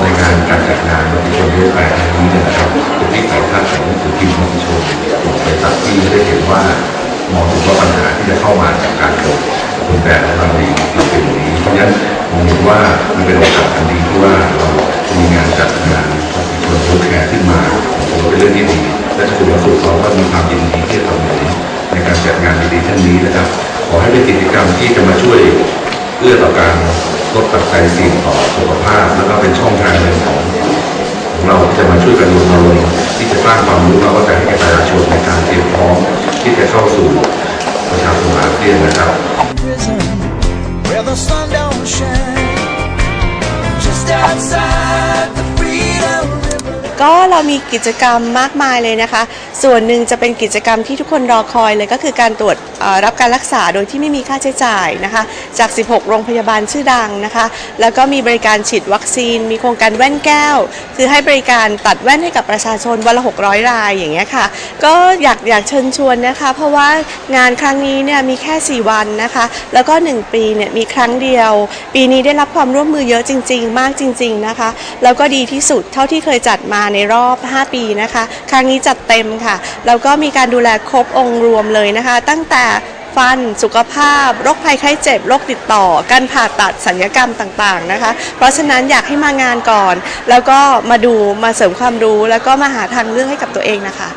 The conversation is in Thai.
ในารการจัที่วันนี้นะครับเป็ที่ถ่ทอดของหนังสือพิมมติชนออกไปสักที่ได้เห็นว่ามองถึงว่าปัญหาที่จะเข้ามาจากการเกิดคนแบบของเราดีเเป็นนี้เพราะฉะนั้นผมเห็ว่ามันเป็นโอกาสอันดีที่ว่าเรามีงานจัดงานมีคนรู้แค่ขึ้นมาเราไปเรื่องที่ดีและคุณประสูตเขาก็มีความยินดีที่จะทำในการจัดงานดีๆเช่นนี้นะครับ อให้เป็นกิจกรรมที่จะมาช่วยเพื่อต่อการลดปัจจัยเสี่ยงต่อสุขภาพ แล้วก็เป็นช่องทางหนึ่งของของเราที่จะมาช่วยกันรณรงค์ที่จะสร้างความรู้แล้วก็จะให้ประชาชนในการเตรียมพร้อมที่จะเข้าสู่ประชาคมอาเซียนนะครับ Just outside. ก็เรามีกิจกรรมมากมายเลยนะคะ ส่วนหนึ่งจะเป็นกิจกรรมที่ทุกคนรอคอยเลยก็คือการตรวจรับการรักษาโดยที่ไม่มีค่าใช้จ่ายนะคะ จาก 16 โรงพยาบาลชื่อดังนะคะ แล้วก็มีบริการฉีดวัคซีน มีโครงการแว่นแก้ว คือให้บริการตัดแว่นให้กับประชาชนวันละ 600 รายอย่างเงี้ยค่ะ ก็อยากอยากเชิญชวนนะคะ เพราะว่างานครั้งนี้เนี่ยมีแค่ 4 วันนะคะ แล้วก็ 1 ปีเนี่ยมีครั้งเดียว ปีนี้ได้รับความร่วมมือเยอะจริง ๆ มากจริง ๆนะคะ แล้วก็ดีที่สุดเท่าที่เคยจัดมาในรอบ 5 ปีนะคะ ครั้งนี้จัดเต็มค่ะ แล้วก็มีการดูแลครบองค์รวมเลยนะคะ ตั้งแต่ฟัน สุขภาพ โรคภัยไข้เจ็บ โรคติดต่อ การผ่าตัดสัญญกรรมต่างๆนะคะ เพราะฉะนั้นอยากให้มางานก่อน แล้วก็มาดูมาเสริมความรู้ แล้วก็มาหาทางเลือกให้กับตัวเองนะคะ